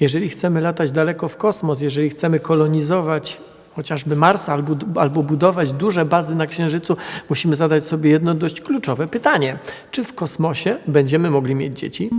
Jeżeli chcemy latać daleko w kosmos, jeżeli chcemy kolonizować chociażby Mars albo, albo budować duże bazy na Księżycu, musimy zadać sobie jedno dość kluczowe pytanie: czy w kosmosie będziemy mogli mieć dzieci?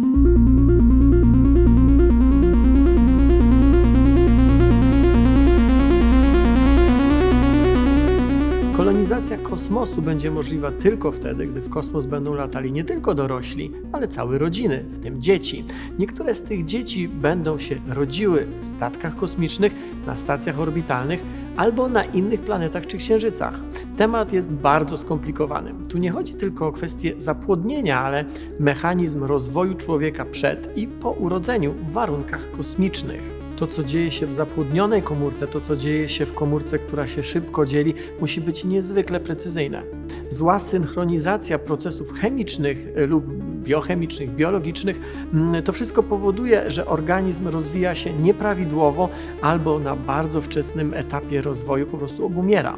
Kolonizacja kosmosu będzie możliwa tylko wtedy, gdy w kosmos będą latali nie tylko dorośli, ale całe rodziny, w tym dzieci. Niektóre z tych dzieci będą się rodziły w statkach kosmicznych, na stacjach orbitalnych albo na innych planetach czy księżycach. Temat jest bardzo skomplikowany. Tu nie chodzi tylko o kwestię zapłodnienia, ale mechanizm rozwoju człowieka przed i po urodzeniu w warunkach kosmicznych. To, co dzieje się w zapłodnionej komórce, to, co dzieje się w komórce, która się szybko dzieli, musi być niezwykle precyzyjne. Zła synchronizacja procesów chemicznych y, lub biochemicznych, biologicznych, mm, to wszystko powoduje, że organizm rozwija się nieprawidłowo albo na bardzo wczesnym etapie rozwoju po prostu obumiera.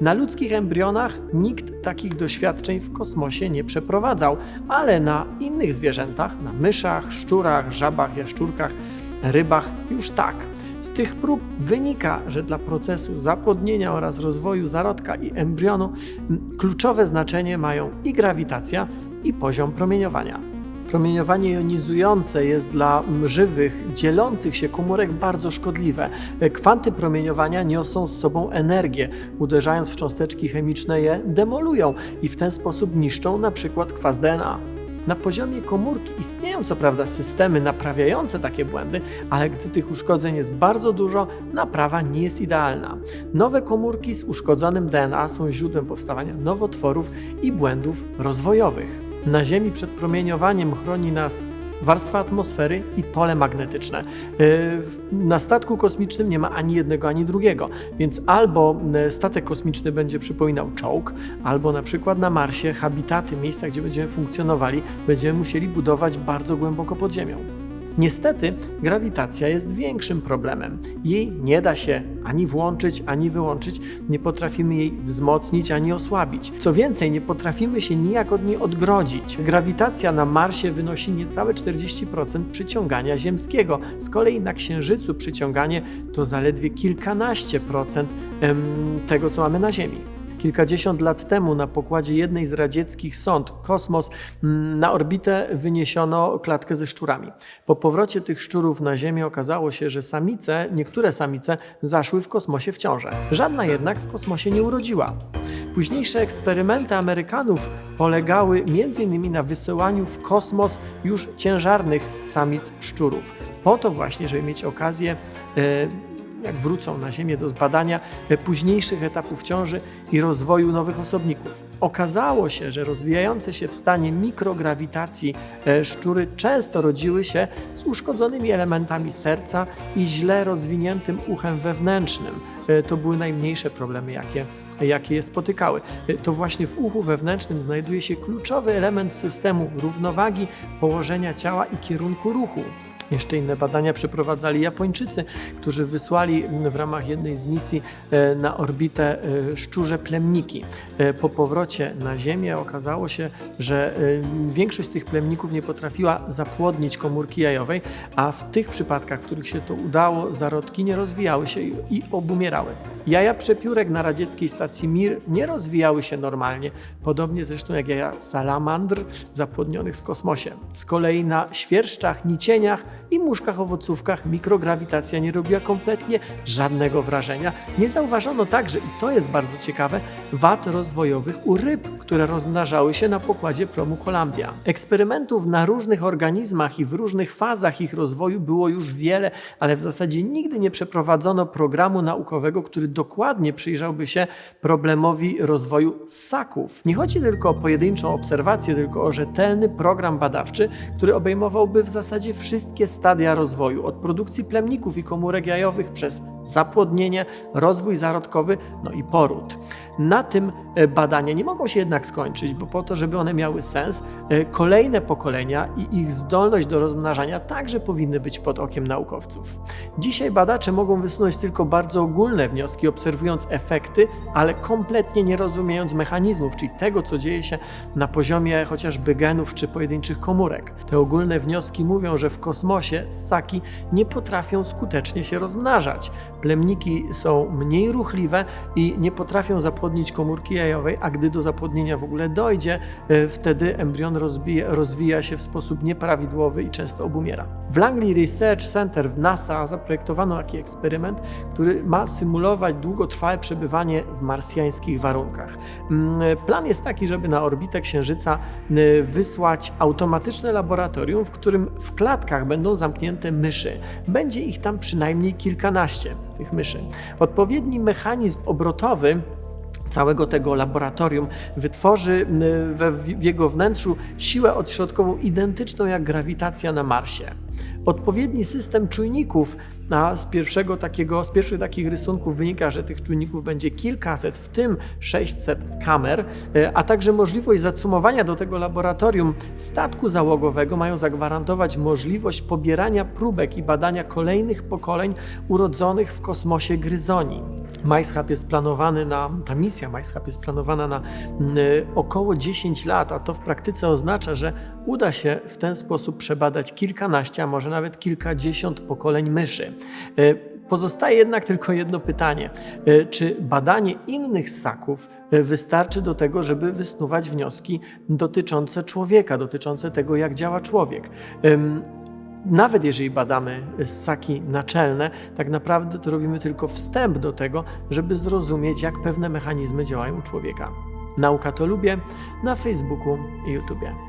Na ludzkich embrionach nikt takich doświadczeń w kosmosie nie przeprowadzał, ale na innych zwierzętach, na myszach, szczurach, żabach, jaszczurkach, rybach już tak. Z tych prób wynika, że dla procesu zapłodnienia oraz rozwoju zarodka i embrionu m, kluczowe znaczenie mają i grawitacja, i poziom promieniowania. Promieniowanie jonizujące jest dla m, żywych, dzielących się komórek bardzo szkodliwe. E, Kwanty promieniowania niosą z sobą energię, uderzając w cząsteczki chemiczne je demolują i w ten sposób niszczą na przykład kwas DNA. Na poziomie komórki istnieją co prawda systemy naprawiające takie błędy, ale gdy tych uszkodzeń jest bardzo dużo, naprawa nie jest idealna. Nowe komórki z uszkodzonym DNA są źródłem powstawania nowotworów i błędów rozwojowych. Na Ziemi przed promieniowaniem chroni nas warstwa atmosfery i pole magnetyczne. W- Na statku kosmicznym nie ma ani jednego, ani drugiego, więc albo e, statek kosmiczny będzie przypominał czołg, albo na przykład na Marsie habitaty, miejsca, gdzie będziemy funkcjonowali, będziemy musieli budować bardzo głęboko pod ziemią. Niestety, grawitacja jest większym problemem. Jej nie da się ani włączyć, ani wyłączyć, nie potrafimy jej wzmocnić, ani osłabić. Co więcej, nie potrafimy się nijak od niej odgrodzić. Grawitacja na Marsie wynosi niecałe 40% przyciągania ziemskiego. Z kolei na Księżycu przyciąganie to zaledwie kilkanaście procent em, tego, co mamy na Ziemi. Kilkadziesiąt lat temu na pokładzie jednej z radzieckich sond Kosmos na orbitę wyniesiono klatkę ze szczurami. Po powrocie tych szczurów na Ziemię okazało się, że samice, niektóre samice zaszły w kosmosie w ciążę. Żadna jednak w kosmosie nie urodziła. Późniejsze eksperymenty Amerykanów polegały m.in. na wysyłaniu w kosmos już ciężarnych samic szczurów. Po to właśnie, żeby mieć okazję e, jak wrócą na Ziemię do zbadania późniejszych etapów ciąży i rozwoju nowych osobników. Okazało się, że rozwijające się w stanie mikrograwitacji e, szczury często rodziły się z uszkodzonymi elementami serca i źle rozwiniętym uchem wewnętrznym. E, To były najmniejsze problemy, jakie, jakie je spotykały. E, To właśnie w uchu wewnętrznym znajduje się kluczowy element systemu równowagi, położenia ciała i kierunku ruchu. Jeszcze inne badania przeprowadzali Japończycy, którzy wysłali w ramach jednej z misji e, na orbitę e, szczurze plemniki. E, Po powrocie na Ziemię okazało się, że większość z tych plemników nie potrafiła zapłodnić komórki jajowej, a w tych przypadkach, w których się to udało, zarodki nie rozwijały się i obumierały. Jaja przepiórek na radzieckiej stacji Mir nie rozwijały się normalnie, podobnie zresztą jak jaja salamandr zapłodnionych w kosmosie. Z kolei na świerszczach, nicieniach i muszkach owocówkach mikrograwitacja nie robiła kompletnie żadnego wrażenia. Nie zauważono także, i to jest bardzo ciekawe, wad rozwojowych u ryb, które rozmnażały się na pokładzie promu Columbia. Eksperymentów na różnych organizmach i w różnych fazach ich rozwoju było już wiele, ale w zasadzie nigdy nie przeprowadzono programu naukowego, który dokładnie przyjrzałby się problemowi rozwoju ssaków. Nie chodzi tylko o pojedynczą obserwację, tylko o rzetelny program badawczy, który obejmowałby w zasadzie wszystkie stadia rozwoju, od produkcji plemników i komórek jajowych przez zapłodnienie, rozwój zarodkowy, no i poród. Na tym e, badania nie mogą się jednak skończyć, bo po to, żeby one miały sens, e, kolejne pokolenia i ich zdolność do rozmnażania także powinny być pod okiem naukowców. Dzisiaj badacze mogą wysunąć tylko bardzo ogólne wnioski, obserwując efekty, ale kompletnie nie rozumiejąc mechanizmów, czyli tego, co dzieje się na poziomie chociażby genów czy pojedynczych komórek. Te ogólne wnioski mówią, że w kosmosie kosmosie ssaki nie potrafią skutecznie się rozmnażać. Plemniki są mniej ruchliwe i nie potrafią zapłodnić komórki jajowej, a gdy do zapłodnienia w ogóle dojdzie, e, wtedy embrion rozbija, rozwija się w sposób nieprawidłowy i często obumiera. W Langley Research Center w NASA zaprojektowano taki eksperyment, który ma symulować długotrwałe przebywanie w marsjańskich warunkach. Mm, Plan jest taki, żeby na orbitę Księżyca y, wysłać automatyczne laboratorium, w którym w klatkach będą zamknięte myszy. Będzie ich tam przynajmniej kilkanaście, tych myszy. Odpowiedni mechanizm obrotowy całego tego laboratorium wytworzy y, w jego wnętrzu siłę odśrodkową identyczną jak grawitacja na Marsie. Odpowiedni system czujników, a z pierwszego takiego, z pierwszych takich rysunków wynika, że tych czujników będzie kilkaset, w tym 600 kamer, y, a także możliwość zacumowania do tego laboratorium statku załogowego mają zagwarantować możliwość pobierania próbek i badania kolejnych pokoleń urodzonych w kosmosie gryzoni. MyShab jest planowany na, ta misja MyShab jest planowana na mm, około 10 lat, a to w praktyce oznacza, że uda się w ten sposób przebadać kilkanaście, a może nawet kilkadziesiąt pokoleń myszy. E, Pozostaje jednak tylko jedno pytanie. E, Czy badanie innych ssaków wystarczy do tego, żeby wysnuwać wnioski dotyczące człowieka, dotyczące tego, jak działa człowiek? Nawet jeżeli badamy ssaki naczelne, tak naprawdę to robimy tylko wstęp do tego, żeby zrozumieć, jak pewne mechanizmy działają u człowieka. Nauka to lubię na Facebooku i YouTubie.